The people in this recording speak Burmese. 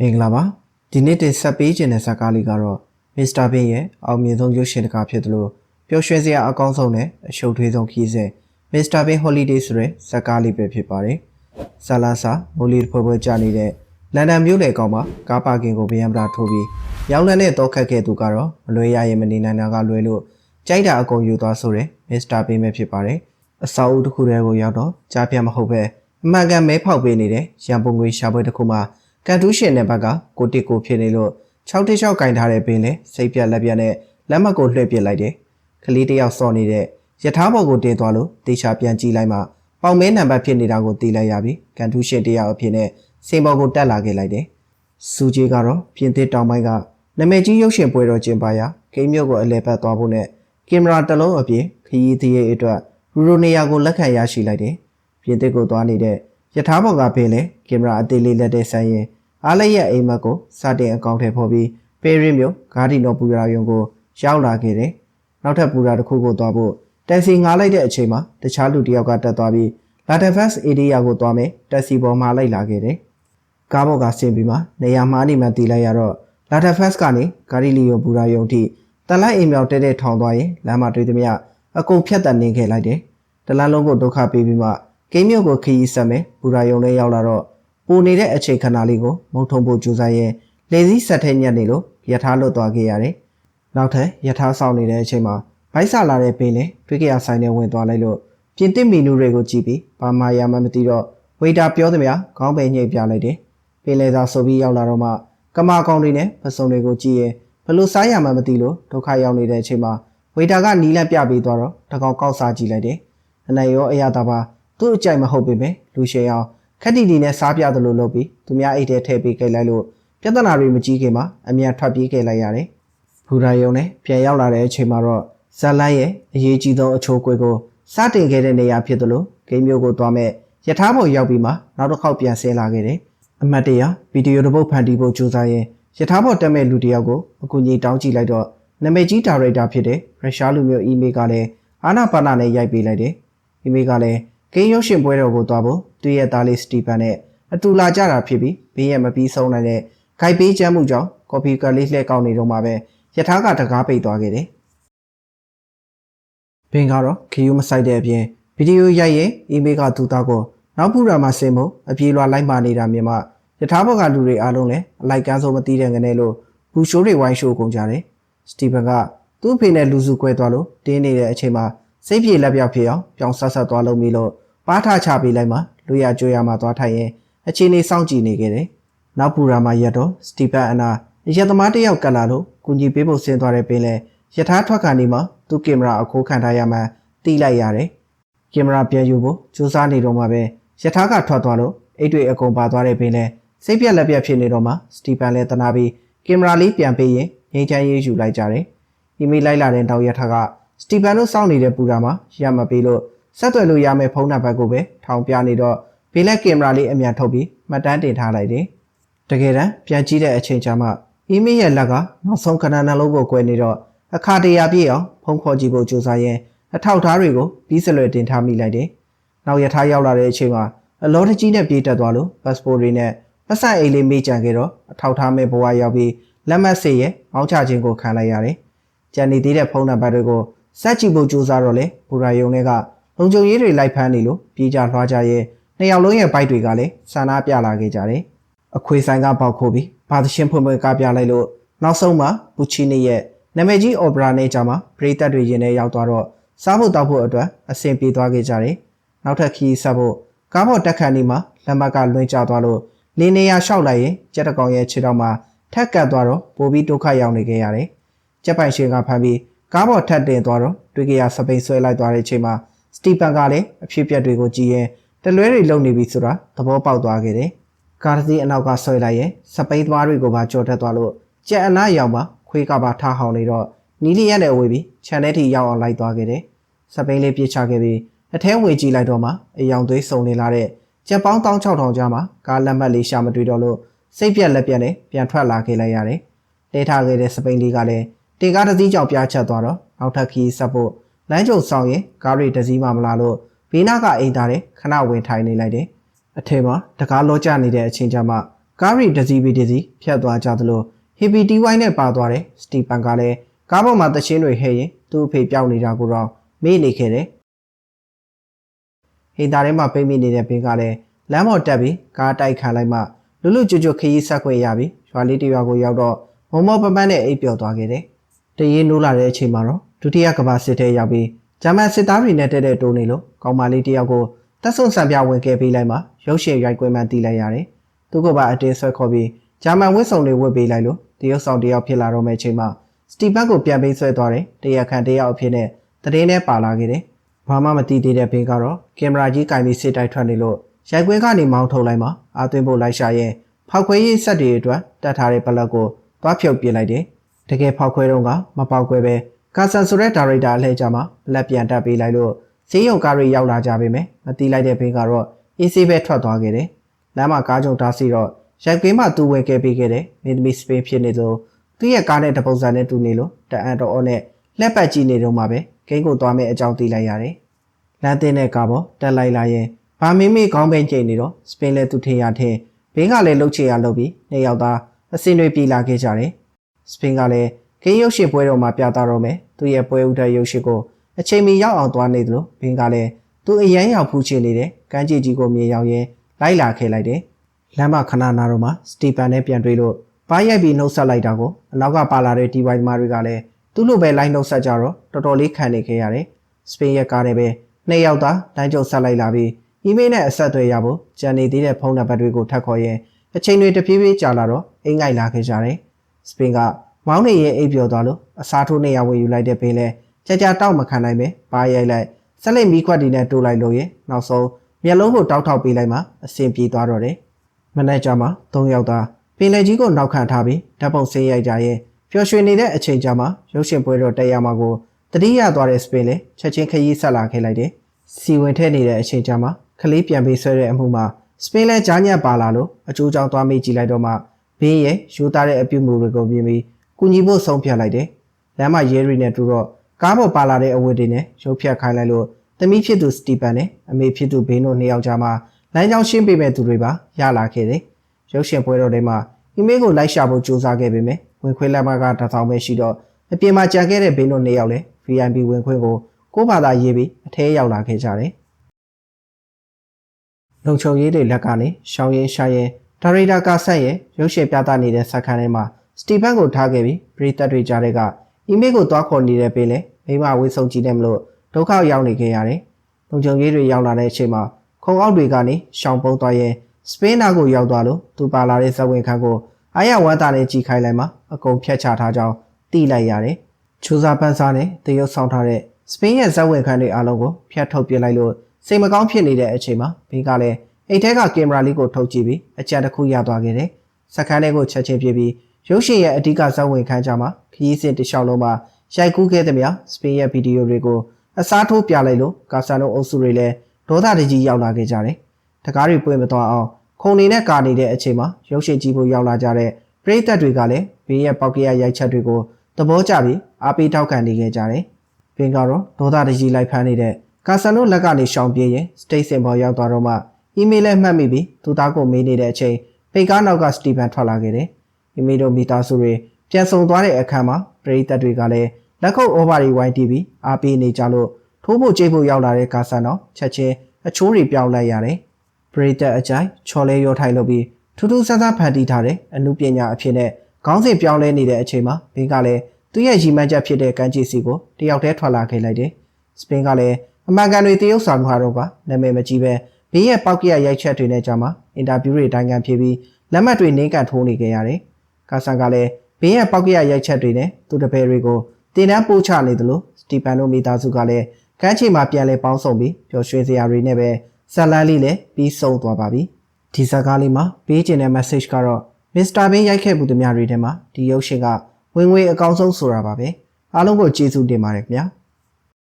မင်္ဂလာပါဒီနေ့တင်ဆက်ပေးခြင်းတဲ့ဇာတ်ကားလေးကတော့မစ္စတာဘင်းရဲ့အောင်မြင်ဆုံးရုပ်ရှင်တစ်ကားဖြစ်တယ်လို့ပျော်ရွှင်စရာအကောင်းဆုံးနဲ့အရှုပ်ထွေးဆုံးခီးစဉ်မစ္စတာဘင်းဟိုလီဒေးဆိုတဲ့ဇာတ်ကားလေးပဲဖြစ်ပါတယ်ဇာလာစာမိုလီဖွဲဖွဲကြာနေတဲ့လန်ဒန်မြို့လေကောင်မှာကားပါကင်ကိုဗယံပရာထိုးပြီးရောင်းလန်းနဲ့တောခတ်ခဲ့သူကတော့မလွဲရရင်မနေနိုင်တာကလွဲလို့ကြိုက်တာအကုန်ယူသွားဆိုတဲ့မစ္စတာဘင်းပဲဖြစ်ပါတယ်အစာအုပ်တစ်ခုတည်းကိုရောက်တော့ကြားပြမဟုတ်ပဲအမှန်ကန်မဲဖောက်ပေးနေတဲ့ရန်ပုံငွေရှာပွဲတစ်ခုမှာ ကန်တူးရှင်တဲ့ဘက်ကကိုတစ်ကိုဖြစ်နေလို့6တစ်6ကင်ထားတဲ့ပင်လေစိတ်ပြက်လက်ပြက်နဲ့လက်မကိုလွှဲပစ်လိုက်တယ်။ကလေးတယောက်စော်နေတဲ့ယထာဘော်ကိုတင်သွားလို့တေချာပြန်ကြည့်လိုက်မှပေါင်မဲနံပါတ်ဖြစ်နေတာကိုသိလိုက်ရပြီ။ကန်တူးရှင်တယောက်အဖြစ်နဲ့စိန်ဘော်ကိုတက်လာခဲ့လိုက်တယ်။စူကြီးကတော့ပြင်သစ်တောင်ပိုင်းကနမဲကြီးရုပ်ရှင်ပွဲတော်ကျင်းပရာဂိမ်းမြို့ကိုအလဲပတ်သွားဖို့နဲ့ကင်မရာတစ်လုံးအပြင်ခရီးသည်ရဲ့အတွက်ရူရိုနေယာကိုလက်ခံရရှိလိုက်တယ်။ပြင်သစ်ကိုသွားနေတဲ့ ယထာဘော်ကပင်လေကင်မရာအသေးလေးလက်တဲ့ဆိုင်ရင်အားလည်းရဲ့အိမ်မက်ကိုစတင်အကောင့်ထဲပေါ်ပြီးပေရင်းမြို့ဂါဒီနိုပူရာယုံကိုရောက်လာခဲ့တယ်။နောက်ထပ်ပူရာတစ်ခုကိုသွားဖို့တက်စီငားလိုက်တဲ့အချိန်မှာတခြားလူတစ်ယောက်ကတက်သွားပြီးလာတဖက်စ်အေရီယာကိုသွားမယ်တက်စီပေါ်မှာလိုက်လာခဲ့တယ်။ကားဘော်ကဆင်းပြီးမှနေရာမှာနေမှတီးလိုက်ရတော့လာတဖက်စ်ကနေဂါဒီလီယိုပူရာယုံထိတလိုက်အိမ်မြောက်တဲတဲထောင်သွားရင်လမ်းမှာတွေ့သမျှအကုန်ဖြတ်တက်နေခဲ့လိုက်တယ်။တလန်းလုံးကိုဒုက္ခပေးပြီးမှ ကိန်းမြို့ကိုခရီးဆက်မယ်ပူရာယုံလေးရောက်လာတော့ပူနေတဲ့အချိန်ခဏလေးကိုမုံထုံဖို့ကြိုးစားရင်လေစည်းဆက်ထဲညက်နေလို့ယထာလွတ်သွားခဲ့ရတယ်။နောက်ထပ်ယထာဆောင်နေတဲ့အချိန်မှာဘိုက်ဆလာတဲ့ပင်လေတွေ့ကြရဆိုင်နဲ့ဝင်သွားလိုက်လို့ပြင်သစ်မီနူတွေကိုကြည့်ပြီးဘာမှရမှမသိတော့ဝေတာပြောသမျှခေါင်းပဲညှိပြလိုက်တယ်။ပင်လေသာဆိုပြီးရောက်လာတော့မှကမာကောင်တွေနဲ့ပစုံတွေကိုကြည့်ရင်ဘလို့စားရမှမသိလို့ဒုက္ခရောက်နေတဲ့အချိန်မှာဝေတာကနီးလက်ပြပေးသွားတော့တကောင်ကောက်စားကြည့်လိုက်တယ်။အနိုင်ရောအရာတာပါ သူ့အကြိုက်မဟုတ်ပေမဲ့လူရှင်အောင်ခက်တီတီနဲ့စားပြသလိုလုပ်ပြီးသူများအိတ်ထဲထည့်ပေးခဲ့လိုက်လို့ပြဿနာတွေမကြီးခင်မှာအမြန်ထွက်ပြေးခဲ့လိုက်ရတယ်။ဘူရာယုံနဲ့ပြန်ရောက်လာတဲ့အချိန်မှာတော့ဇက်လိုင်းရဲ့အရေးကြီးဆုံးအချိုးကွေကိုစတင်ခဲ့တဲ့နေရာဖြစ်သလိုဂိမ်းမျိုးကိုသွားမဲ့ယထာဘော်ရောက်ပြီးမှနောက်တစ်ခေါက်ပြန်ဆင်းလာခဲ့တယ်။အမတ်တရဗီဒီယိုတစ်ပုတ်ဖန်တီးဖို့ကြိုးစားရင်ယထာဘော်တက်မဲ့လူတစ်ယောက်ကိုအကူအညီတောင်းကြည့်လိုက်တော့နာမည်ကြီးဒါရိုက်တာဖြစ်တဲ့ရုရှားလူမျိုးအီးမေးလ်ကလည်းအာနာပါနာနဲ့ရိုက်ပေးလိုက်တယ်။အီးမေးလ်ကလည်း ဂိမ်းရုပ်ရှင်ပွဲတော်ကိုသွားဖို့သူ့ရဲ့သားလေးစတီဖန်နဲ့အတူလာကြတာဖြစ်ပြီးဘေးရဲ့မပြီးဆုံးနိုင်တဲ့ဂိုက်ပေးချမ်းမှုကြောင့်ကော်ဖီကလေးလှည့်ကောက်နေတော့မှပဲယထာကတကားပိတ်သွားခဲ့တယ်။ဘင်ကတော့ခီယူမဆိုင်တဲ့အပြင်ဗီဒီယိုရိုက်ရင်အီးမေးလ်ကသူ့သားကိုနောက်ပူရာမှာဆင်ဖို့အပြေလွှာလိုက်မာနေတာမြင်မှယထာဘော်ကလူတွေအားလုံးလည်းအလိုက်ကန်းဆုံးမသိတဲ့ငနဲ့လို့ဘူရှိုးတွေဝိုင်းရှိုးကုန်ကြတယ်။စတီဗန်ကသူ့အဖေနဲ့လူစုခွဲသွားလို့တင်းနေတဲ့အချိန်မှာစိတ်ပြေလက်ပြောက်ဖြစ်အောင်ပြောင်းဆက်ဆက်သွားလို့ပြီးလို့ ပါထားချပေးလိုက်မှလူရကြွရမှာသွားထိုင်ရင်အခြေအနေစောင့်ကြည့်နေခဲ့တယ်။နောက်ပူရာမှာရက်တော့စတီဖန်အနာရက်သမားတစ်ယောက်ကလာလို့ကုညီပေးဖို့ဆင်းသွားတဲ့ပင်လဲယထာထွက်ခါနေမှာသူ့ကင်မရာအခိုးခံထားရမှန်းတီးလိုက်ရတယ်။ကင်မရာပြန်ယူဖို့စူးစမ်းနေတော့မှပဲယထာကထွက်သွားလို့အိတ်တွေအကုန်ပါသွားတဲ့ပင်လဲစိတ်ပြက်လက်ပြက်ဖြစ်နေတော့မှစတီဖန်လဲတနာပြီးကင်မရာလေးပြန်ပေးရင်ငိမ့်ချမ်းရေးယူလိုက်ကြတယ်။အီမေးလိုက်လာတဲ့တောင်ယထာကစတီဖန်တို့စောင့်နေတဲ့ပူရာမှာရမပေးလို့ ဆက်သွယ်လို့ရမယ့်ဖုန်းနံပါတ်ကိုပဲထောင်ပြနေတော့ဘေးလက်ကင်မရာလေးအမြန်ထုတ်ပြီးမှတ်တမ်းတင်ထားလိုက်တယ်။တကယ်တမ်းပြန်ကြည့်တဲ့အချိန်ကျမှအီးမေးလ်ရဲ့လက်ကနောက်ဆုံးခဏနှလုံးကိုကွဲနေတော့အခါတရာပြည့်အောင်ဖုန်းခေါ်ကြည့်ဖို့ကြိုးစားရင်အထောက်ထားတွေကိုပြီးစလွယ်တင်ထားမိလိုက်တယ်။နောက်ရထားရောက်လာတဲ့အချိန်မှာအလောတကြီးနဲ့ပြေးတက်သွားလို့ပတ်စပို့တွေနဲ့ပတ်စံအိတ်လေးမေးကြံခဲ့တော့အထောက်ထားမဲ့ဘဝရောက်ပြီးလက်မှတ်စေရဲ့မောင်းချခြင်းကိုခံလိုက်ရတယ်။ကြံနေသေးတဲ့ဖုန်းနံပါတ်တွေကိုစက်ကြည့်ဖို့ကြိုးစားတော့လေဘူရာယုံတွေက လုံခြုံရေးတွေလိုက်ဖမ်းနေလို့ပြေးကြလွှားကြရဲ့နှစ်ယောက်လုံးရဲ့ဘိုက်တွေကလည်းဆန္ဒပြလာခဲ့ကြတယ်။အခွေဆိုင်ကပေါက်ခိုးပြီးဘာသရှင်ဖွင့်ဖွင့်ကားပြလိုက်လို့နောက်ဆုံးမှာပူချီနီရဲ့နာမည်ကြီးအော်ပရာနဲ့ကြမှာပရိသတ်တွေရင်ထဲရောက်သွားတော့စားဖို့တောက်ဖို့အတွက်အဆင်ပြေသွားခဲ့ကြတယ်။နောက်ထပ်ခီးဆက်ဖို့ကားပေါ်တက်ခါနေမှာလက်မကလွှင့်ကျသွားလို့လင်းနေရလျှောက်လိုက်ရင်ကြက်တကောင်ရဲ့ခြေထောက်မှာထက်ကတ်သွားတော့ပိုပြီးဒုက္ခရောက်နေခဲ့ရတယ်။ကြက်ပိုင်ရှင်ကဖမ်းပြီးကားပေါ်ထက်တင်သွားတော့တွေ့ကြရစပိန်ဆွဲလိုက်သွားတဲ့အချိန်မှာ စတီဖန်ကလည်းအဖြစ်ပြက်တွေကိုကြည့်ရင်တလွဲတွေလုံနေပြီဆိုတာသဘောပေါက်သွားခဲ့တယ်။ကားတစ်စီးအနောက်ကဆွဲလိုက်ရင်စပိန်သွားတွေကိုပါကြော်တက်သွားလို့ကြက်အနားရောက်မှခွေးကပါထားဟောင်းနေတော့နီးလီရက်နဲ့ဝေးပြီးခြံထဲထိရောက်အောင်လိုက်သွားခဲ့တယ်။စပိန်လေးပြစ်ချခဲ့ပြီးအထဲဝင်ကြည့်လိုက်တော့မှအယောင်သွေးစုံနေလာတဲ့ကြက်ပေါင်း16000ကျားမှာကားလက်မှတ်လေးရှာမတွေ့တော့လို့စိတ်ပြက်လက်ပြက်နဲ့ပြန်ထွက်လာခဲ့လိုက်ရတယ်။တဲထားခဲ့တဲ့စပိန်လေးကလည်းတေကားတစ်စီးကြောင့်ပြားချက်သွားတော့နောက်ထပ်ခီးဆက်ဖို့ လမ်းကြုံဆောင်ရင်ကားတွေတစ်စီးမှမလာလို့ဘေးနားကအိမ်သားတဲ့ခဏဝင်ထိုင်နေလိုက်တယ်။အထက်မှာတကားလောကျနေတဲ့အချိန်ကျမှကားရီတစ်စီးပြီးတစ်စီးဖြတ်သွားကြသလိုဟီပီတီဝိုင်းနဲ့ပါသွားတဲ့စတီပန်ကလည်းကားပေါ်မှာတချင်းတွေဟဲ့ရင်သူ့အဖေပြောင်းနေတာကိုတော့မေ့နေခဲ့တယ်ဟိန်တာထဲမှာပိတ်မိနေတဲ့ဘင်းကလည်းလမ်းပေါ်တက်ပြီးကားတိုက်ခံလိုက်မှလူလူကျွတ်ကျွတ်ခရီးဆက်ခွင့်ရပြီးရွာလေးတစ်ရွာကိုရောက်တော့မုံမောပပန်းနဲ့အိပ်ပျော်သွားခဲ့တယ်တရေနိုးလာတဲ့အချိန်မှာတော့ ဒုတိယကမ္ဘာစစ်ထဲရောက်ပြီးဂျာမန်စစ်သားတွေနဲ့တက်တဲ့တိုးနေလို့ကောင်မလေးတစ်ယောက်ကိုတက်ဆွန့်ဆံပြဝင်ခဲ့ပေးလိုက်မှရုပ်ရှင်ရိုက်ကွင်းမှန်တီးလိုက်ရတယ်။သူကပါအတင်းဆွဲခေါ်ပြီးဂျာမန်ဝတ်စုံတွေဝတ်ပေးလိုက်လို့တရုတ်ဆောင်တစ်ယောက်ဖြစ်လာတော့မယ့်အချိန်မှာစတီပတ်ကိုပြန်ပေးဆွဲသွားတယ်။တရခန်တစ်ယောက်အဖြစ်နဲ့တရင်နဲ့ပါလာခဲ့တယ်။ဘာမှမတီးသေးတဲ့ဘေးကတော့ကင်မရာကြီးကင်ပြီးစစ်တိုက်ထွက်နေလို့ရိုက်ကွင်းကနေမောင်းထုတ်လိုက်မှအာသွင်းဖို့လိုက်ရှာရင်ဖောက်ခွဲရေးဆက်တွေအတွက်တတ်ထားတဲ့ပလက်ကိုသွားဖြုတ်ပြလိုက်တယ်။တကယ်ဖောက်ခွဲတော့ကမပေါက်ခွဲပဲ ကာဆန်ဆိုတဲ့ဒါရိုက်တာအလှည့်ကြမှာဘလက်ပြန်တက်ပေးလိုက်လို့ဈေးရုံကားတွေရောက်လာကြပေမဲ့မတီးလိုက်တဲ့ဘေးကတော့အေးဆေးပဲထွက်သွားခဲ့တယ်။လမ်းမှာကားကြုံတားစီတော့ရိုက်ကွင်းမှာသူ့ဝဲခဲ့ပေးခဲ့တဲ့မင်းသမီးစပင်းဖြစ်နေလို့သူ့ရဲ့ကားနဲ့တပုံစံနဲ့တူနေလို့တအန်တော်အော်နဲ့လက်ပတ်ကြည့်နေတော့မှပဲဂိမ်းကိုသွားမဲ့အကြောင်းသိလိုက်ရတယ်။လမ်းတင်တဲ့ကားပေါ်တက်လိုက်လာရင်ဘာမင်းမေခေါင်းပဲကျိန်နေတော့စပင်းလဲသူထင်ရထင်ဘင်းကလည်းလှုပ်ချရလှုပ်ပြီးနှစ်ယောက်သားအစင်တွေပြေးလာခဲ့ကြတယ်။စပင်းကလည်းဂိမ်းရုပ်ရှင်ပွဲတော်မှာပြသတော့မယ် သူ့ရဲ့ပွဲဥဒရုပ်ရှင်ကိုအချိန်မီရောက်အောင်သွားနေသလိုဘင်းကလည်းသူအရန်ရောက်ဖူးချင်နေတဲ့ကမ်းခြေကြီးကိုမြင်ရောက်ရင်လိုက်လာခဲ့လိုက်တယ်။လမ်းမခဏနာတော့မှစတီပန်နဲ့ပြန်တွေ့လို့ပါရိုက်ပြီးနှုတ်ဆက်လိုက်တာကိုအနောက်ကပါလာတဲ့ဒီဝိုင်သမားတွေကလည်းသူ့လိုပဲလိုက်နှုတ်ဆက်ကြတော့တော်တော်လေးခံနေခဲ့ရတယ်။စပင်းရဲ့ကားနဲ့ပဲနှစ်ယောက်သားလမ်းကျုပ်ဆက်လိုက်လာပြီးအီးမေးလ်နဲ့အဆက်အသွယ်ရဖို့ကြံနေသေးတဲ့ဖုန်းနံပါတ်တွေကိုထပ်ခေါ်ရင်အချိန်တွေတဖြည်းဖြည်းကြာလာတော့အိမ်ငိုက်လာခဲ့ကြတယ်။စပင်းက မောင်းနေရင်အိပ်ပျော်သွားလို့အစားထိုးနေရဝင်ယူလိုက်တဲ့ပင်လဲကြာကြာတောက်မခံနိုင်ပဲပါရိုက်လိုက်ဆက်လက်မီးခွက်တီနဲ့တိုးလိုက်လို့ရင်နောက်ဆုံးမျက်လုံးကိုတောက်ထောက်ပေးလိုက်မှအဆင်ပြေသွားတော့တယ်။မနေ့ကမှ၃ယောက်သားပင်လယ်ကြီးကိုနောက်ခံထားပြီးဓာတ်ပုံဆင်းရိုက်ကြရင်ပျော်ရွှင်နေတဲ့အချိန်ကြာမှရုပ်ရှင်ပွဲတော်တက်ရမှာကိုတတိယသွားတဲ့စပင်လဲချက်ချင်းခရီးဆက်လာခဲ့လိုက်တယ်။စီဝင်ထဲနေတဲ့အချိန်ကြာမှခလေးပြန်ပေးဆွဲတဲ့အမှုမှာစပင်လဲကြားညက်ပါလာလို့အကျိုးကြောင့်သွားမေးကြည့်လိုက်တော့မှဘင်းရဲ့ယူသားတဲ့အပြုမှုတွေကိုမြင်ပြီး ကူညီဖို့ဆုံးဖြတ်လိုက်တယ်။လမ်းမရဲရီနဲ့တူတော့ကားပေါ်ပါလာတဲ့အဝတ်တွေနဲ့ရုပ်ဖြတ်ခိုင်းလိုက်လို့သမီးဖြစ်သူစတီပန်နဲ့အမေဖြစ်သူဘင်းတို့နှစ်ယောက်ကြားမှာလမ်းကြောင်းရှင်းပေးမဲ့သူတွေပါရလာခဲ့တယ်။ရုပ်ရှင်ပွဲတော်ထဲမှာအီမေးကိုလိုက်ရှာဖို့ကြိုးစားခဲ့ပေမဲ့ဝင်ခွင့်လက်မှတ်ကတစ်ထောင်ပဲရှိတော့အပြင်မှာကြံခဲ့တဲ့ဘင်းတို့နှစ်ယောက်လည်း VIP ဝင်ခွင့်ကိုကိုဘာသာရေးပြီးအထဲရောက်လာခဲ့ကြတယ်။လုံချုံရေးတွေလက်ကနေရှောင်းရင်ရှာရင်ဒါရိုက်တာကဆက်ရဲ့ရုပ်ရှင်ပြသနေတဲ့ဆက်ခန်းထဲမှာ စတီဖန်ကိုထားခဲ့ပြီးပရိသတ်တွေကြားတဲ့ကအီမေးကိုသွားခေါ်နေတဲ့ပင်လေမိမဝေးဆုံးကြည့်နေမလို့ဒုက္ခရောက်နေခဲ့ရတယ်။လုံခြုံရေးတွေရောက်လာတဲ့အချိန်မှာခုံအောက်တွေကနေရှောင်းပုန်းသွားရင်စပင်းနာကိုရောက်သွားလို့သူပါလာတဲ့ဇဝင်ခန်းကိုအာရဝမ်းတာနဲ့ကြည်ခိုင်းလိုက်မှအကုန်ဖြတ်ချထားကြောင်းသိလိုက်ရတယ်။ချူစာပန်းစားနဲ့တရုတ်ဆောင်ထားတဲ့စပင်းရဲ့ဇဝင်ခန်းတွေအားလုံးကိုဖျက်ထုတ်ပြလိုက်လို့စိတ်မကောင်းဖြစ်နေတဲ့အချိန်မှာဘင်းကလည်းအိတ်ထဲကကင်မရာလေးကိုထုတ်ကြည့်ပြီးအကြံတစ်ခုရသွားခဲ့တယ်။စခန်းထဲကိုချက်ချင်းပြပြီး ရုပ်ရှင်ရဲ့အဓိကဇဝင်ခန်းကြမှာခရီးစဉ်တစ်လျှောက်လုံးမှာရိုက်ကူးခဲ့သည်များစပင်းရဲ့ဗီဒီယိုတွေကိုအစားထိုးပြလိုက်လို့ကာဆန်တို့အုပ်စုတွေလည်းဒေါသတကြီးရောက်လာခဲ့ကြတယ်။တကားတွေပွင့်မသွားအောင်ခုံနေနဲ့ကာနေတဲ့အချိန်မှာရုပ်ရှင်ကြည့်ဖို့ရောက်လာကြတဲ့ပရိသတ်တွေကလည်းဘေးရဲ့ပေါက်ကရရိုက်ချက်တွေကိုသဘောကျပြီးအားပေးထောက်ခံနေခဲ့ကြတယ်။ပင်ကတော့ဒေါသတကြီးလိုက်ဖမ်းနေတဲ့ကာဆန်တို့လက်ကနေရှောင်ပြေးရင်စတိတ်စင်ပေါ်ရောက်သွားတော့မှအီးမေးလ်နဲ့မှတ်မိပြီးသူသားကိုမေးနေတဲ့အချိန်ပိတ်ကားနောက်ကစတီဗန်ထွက်လာခဲ့တယ်။ အီးမေးလ်တို့မိသားစုတွေပြန်ဆုံသွားတဲ့အခါမှာပရိသတ်တွေကလည်းလက်ခုပ်ဩဘာတွေဝိုင်းတီးပြီးအားပေးနေကြလို့ထိုးဖို့ကြိတ်ဖို့ရောက်လာတဲ့ကာဆန်တော့ချက်ချင်းအချိုးတွေပြောင်းလိုက်ရတယ်။ပရိသတ်အကြိုက်ချော်လဲရောထိုင်လို့ပြီးထူးထူးဆန်းဆန်းဖန်တီးထားတဲ့အမှုပညာအဖြစ်နဲ့ခေါင်းစဉ်ပြောင်းလဲနေတဲ့အချိန်မှာဘင်းကလည်းသူ့ရဲ့ရီမန်းချက်ဖြစ်တဲ့ကမ်းခြေစီကိုတယောက်တည်းထွက်လာခဲ့လိုက်တယ်။စပင်းကလည်းအမှန်ကန်တွေတရုပ်ဆောင်မှာတော့ကနာမည်မကြီးပဲဘင်းရဲ့ပောက်ကရရိုက်ချက်တွေနဲ့ကြာမှာအင်တာဗျူးတွေတိုင်းကန်ဖြစ်ပြီးလက်မှတ်တွေနှိမ့်ကန်ထိုးနေခဲ့ရတယ်။ ကာဆန်ကလည်းဘင်းရဲ့ပောက်ကရရိုက်ချက်တွေနဲ့သူ့တပည့်တွေကိုတင်တန်းပို့ချနေသလိုစတီဖန်တို့မိသားစုကလည်းကမ်းခြေမှာပြန်လဲပေါင်းစုံပြီးပျော်ရွှင်စရာတွေနဲ့ပဲဇက်လန်းလေးလည်းပြီးဆုံးသွားပါပြီဒီဇာကားလေးမှာပေးချင်တဲ့ message ကတော့မစ္စတာဘင်းရိုက်ခဲ့မှုတများတွေထဲမှာဒီရုပ်ရှင်ကဝင်ငွေအကောင်းဆုံးဆိုတာပါပဲအားလုံးကိုကျေးဇူးတင်ပါတယ်ခင်ဗျာ